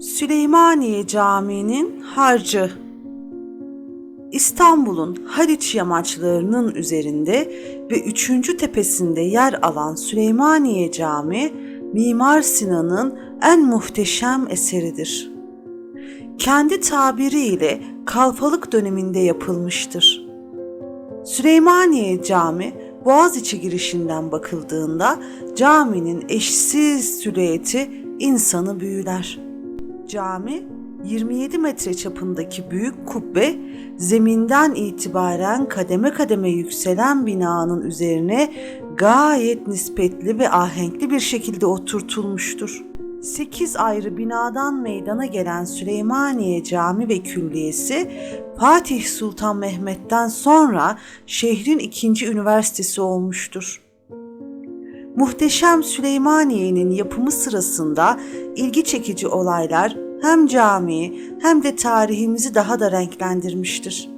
Süleymaniye Camii'nin harcı İstanbul'un Haliç yamaçlarının üzerinde ve üçüncü tepesinde yer alan Süleymaniye Camii, Mimar Sinan'ın en muhteşem eseridir. Kendi tabiriyle kalfalık döneminde yapılmıştır. Süleymaniye Cami, Boğaziçi girişinden bakıldığında caminin eşsiz silüeti insanı büyüler. Cami 27 metre çapındaki büyük kubbe zeminden itibaren kademe kademe yükselen binanın üzerine gayet nispetli ve ahenkli bir şekilde oturtulmuştur. 8 ayrı binadan meydana gelen Süleymaniye Cami ve Külliyesi Fatih Sultan Mehmet'ten sonra şehrin ikinci üniversitesi olmuştur. Muhteşem Süleymaniye'nin yapımı sırasında ilgi çekici olaylar hem camiyi hem de tarihimizi daha da renklendirmiştir.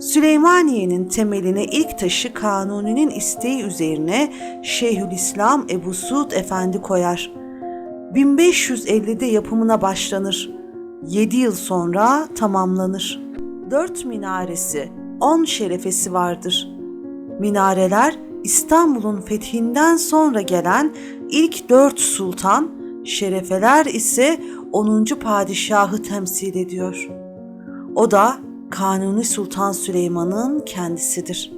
Süleymaniye'nin temeline ilk taşı Kanuni'nin isteği üzerine Şeyhülislam Ebu Suud Efendi koyar. 1550'de yapımına başlanır. 7 yıl sonra tamamlanır. Dört minaresi, on şerefesi vardır. Minareler İstanbul'un fethinden sonra gelen ilk dört sultan, şerefeler ise 10. padişahı temsil ediyor. O da Kanuni Sultan Süleyman'ın kendisidir.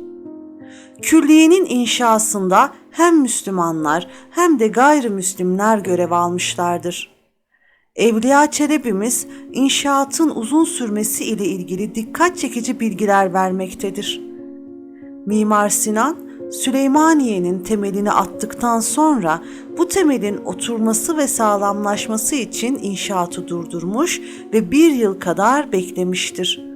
Külliyenin inşasında hem Müslümanlar hem de gayrimüslimler görev almışlardır. Evliya Çelebi'miz inşaatın uzun sürmesi ile ilgili dikkat çekici bilgiler vermektedir. Mimar Sinan, Süleymaniye'nin temelini attıktan sonra bu temelin oturması ve sağlamlaşması için inşaatı durdurmuş ve bir yıl kadar beklemiştir.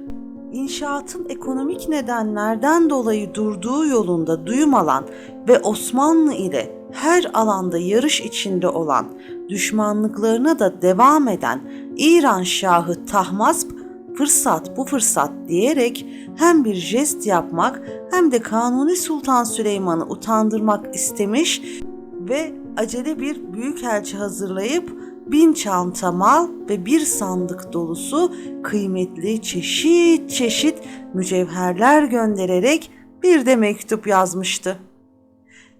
İnşaatın ekonomik nedenlerden dolayı durduğu yolunda duyum alan ve Osmanlı ile her alanda yarış içinde olan, düşmanlıklarına da devam eden İran Şahı Tahmasp fırsat bu fırsat diyerek hem bir jest yapmak hem de Kanuni Sultan Süleyman'ı utandırmak istemiş ve acele bir büyükelçi hazırlayıp bin çanta mal ve bir sandık dolusu kıymetli çeşit çeşit mücevherler göndererek bir de mektup yazmıştı.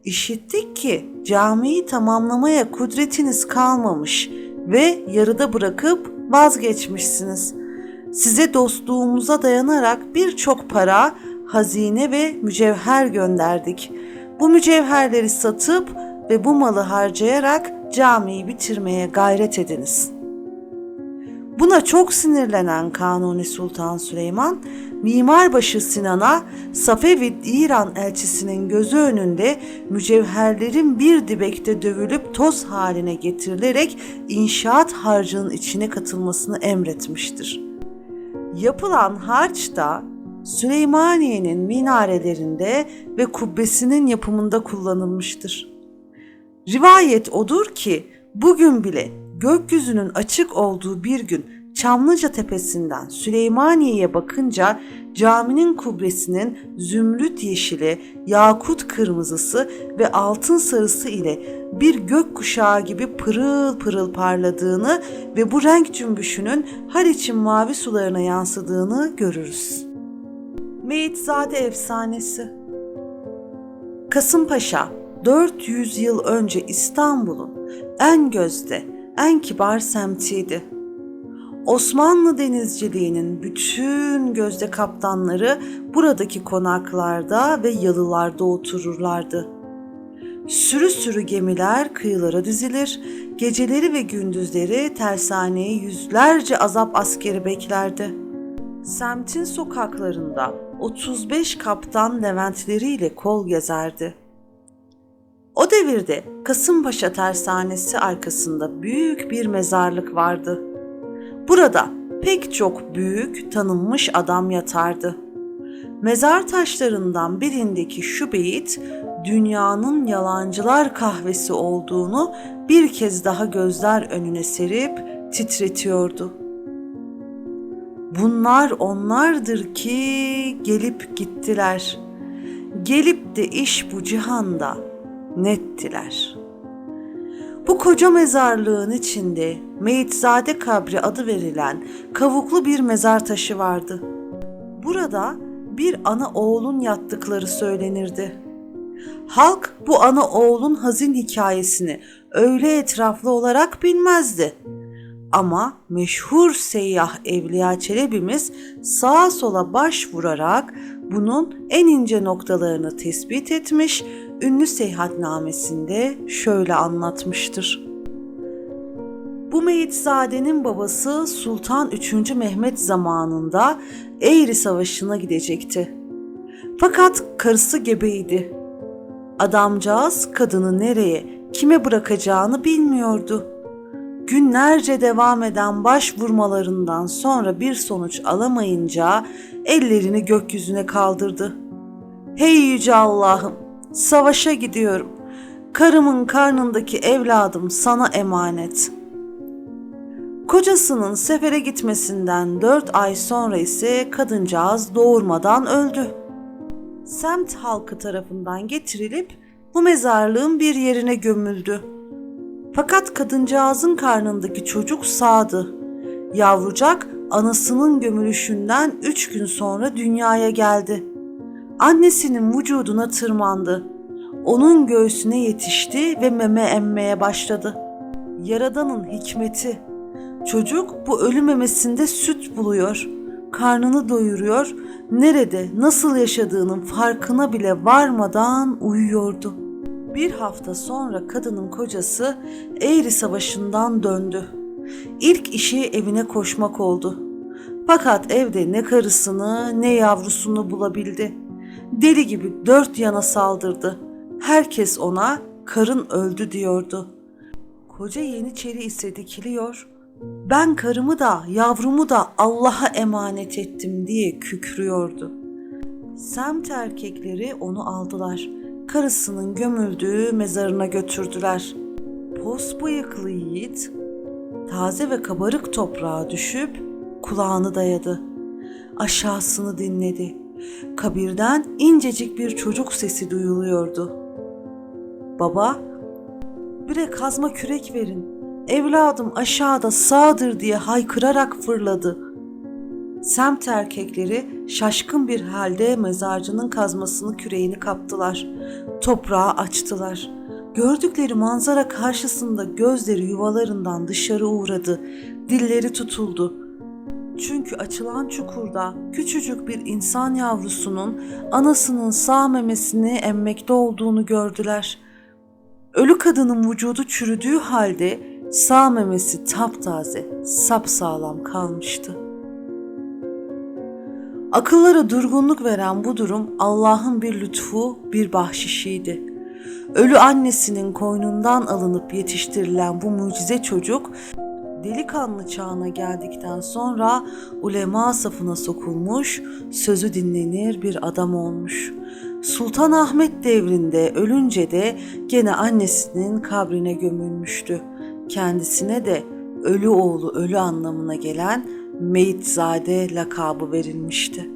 İşittik ki camiyi tamamlamaya kudretiniz kalmamış ve yarıda bırakıp vazgeçmişsiniz. Size dostluğumuza dayanarak birçok para, hazine ve mücevher gönderdik. Bu mücevherleri satıp ve bu malı harcayarak camiyi bitirmeye gayret ediniz. Buna çok sinirlenen Kanuni Sultan Süleyman, Mimarbaşı Sinan'a Safevid İran elçisinin gözü önünde mücevherlerin bir dibekte dövülüp toz haline getirilerek inşaat harcının içine katılmasını emretmiştir. Yapılan harç da Süleymaniye'nin minarelerinde ve kubbesinin yapımında kullanılmıştır. Rivayet odur ki bugün bile gökyüzünün açık olduğu bir gün Çamlıca tepesinden Süleymaniye'ye bakınca caminin kubbesinin zümrüt yeşili, yakut kırmızısı ve altın sarısı ile bir gök kuşağı gibi pırıl pırıl parladığını ve bu renk cümbüşünün Haliç'in mavi sularına yansıdığını görürüz. Meyitzade Efsanesi Kasımpaşa 400 yıl önce İstanbul'un en gözde, en kibar semtiydi. Osmanlı denizciliğinin bütün gözde kaptanları buradaki konaklarda ve yalılarda otururlardı. Sürü sürü gemiler kıyılara dizilir, geceleri ve gündüzleri tersaneye yüzlerce azap askeri beklerdi. Semtin sokaklarında 35 kaptan leventleriyle kol gezerdi. O devirde Kasımpaşa tersanesi arkasında büyük bir mezarlık vardı. Burada pek çok büyük tanınmış adam yatardı. Mezar taşlarından birindeki şu beyit dünyanın yalancılar kahvesi olduğunu bir kez daha gözler önüne serip titretiyordu. Bunlar onlardır ki gelip gittiler. Gelip de iş bu cihanda nettiler. Bu koca mezarlığın içinde Meyitzade kabri adı verilen kavuklu bir mezar taşı vardı. Burada bir ana oğlun yattıkları söylenirdi. Halk bu ana oğlun hazin hikayesini öyle etraflı olarak bilmezdi. Ama meşhur seyyah Evliya Çelebi'miz sağa sola başvurarak bunun en ince noktalarını tespit etmiş, ünlü seyahatnamesinde şöyle anlatmıştır. Bu Meyitzade'nin babası Sultan 3. Mehmet zamanında Eğri Savaşı'na gidecekti. Fakat karısı gebeydi. Adamcağız kadını nereye, kime bırakacağını bilmiyordu. Günlerce devam eden başvurmalarından sonra bir sonuç alamayınca ellerini gökyüzüne kaldırdı. Hey yüce Allah'ım, savaşa gidiyorum. Karımın karnındaki evladım sana emanet. Kocasının sefere gitmesinden dört ay sonra ise kadıncağız doğurmadan öldü. Semt halkı tarafından getirilip bu mezarlığın bir yerine gömüldü. Fakat kadıncağızın karnındaki çocuk sağdı. Yavrucak anasının gömülüşünden üç gün sonra dünyaya geldi. Annesinin vücuduna tırmandı. Onun göğsüne yetişti ve meme emmeye başladı. Yaradanın hikmeti. Çocuk bu ölü memesinde süt buluyor. Karnını doyuruyor. Nerede, nasıl yaşadığının farkına bile varmadan uyuyordu. Bir hafta sonra kadının kocası Eğri Savaşı'ndan döndü. İlk işi evine koşmak oldu. Fakat evde ne karısını ne yavrusunu bulabildi. Deli gibi dört yana saldırdı. Herkes ona karın öldü diyordu. Koca Yeniçeri ise dikiliyor. Ben karımı da yavrumu da Allah'a emanet ettim diye kükrüyordu. Semt erkekleri onu aldılar. Karısının gömüldüğü mezarına götürdüler. Pos bıyıklı yiğit taze ve kabarık toprağa düşüp kulağını dayadı. Aşağısını dinledi. Kabirden incecik bir çocuk sesi duyuluyordu. Baba, bire kazma kürek verin. Evladım aşağıda sağdır diye haykırarak fırladı. Semt erkekleri şaşkın bir halde mezarcının kazmasını küreğini kaptılar. Toprağı açtılar. Gördükleri manzara karşısında gözleri yuvalarından dışarı uğradı. Dilleri tutuldu. Çünkü açılan çukurda küçücük bir insan yavrusunun anasının sağ memesini emmekte olduğunu gördüler. Ölü kadının vücudu çürüdüğü halde sağ memesi taptaze, sapsağlam kalmıştı. Akıllara durgunluk veren bu durum Allah'ın bir lütfu, bir bahşişiydi. Ölü annesinin koynundan alınıp yetiştirilen bu mucize çocuk delikanlı çağına geldikten sonra ulema safına sokulmuş, sözü dinlenir bir adam olmuş. Sultan Ahmet devrinde ölünce de gene annesinin kabrine gömülmüştü. Kendisine de ölü oğlu ölü anlamına gelen Meyitzade lakabı verilmişti.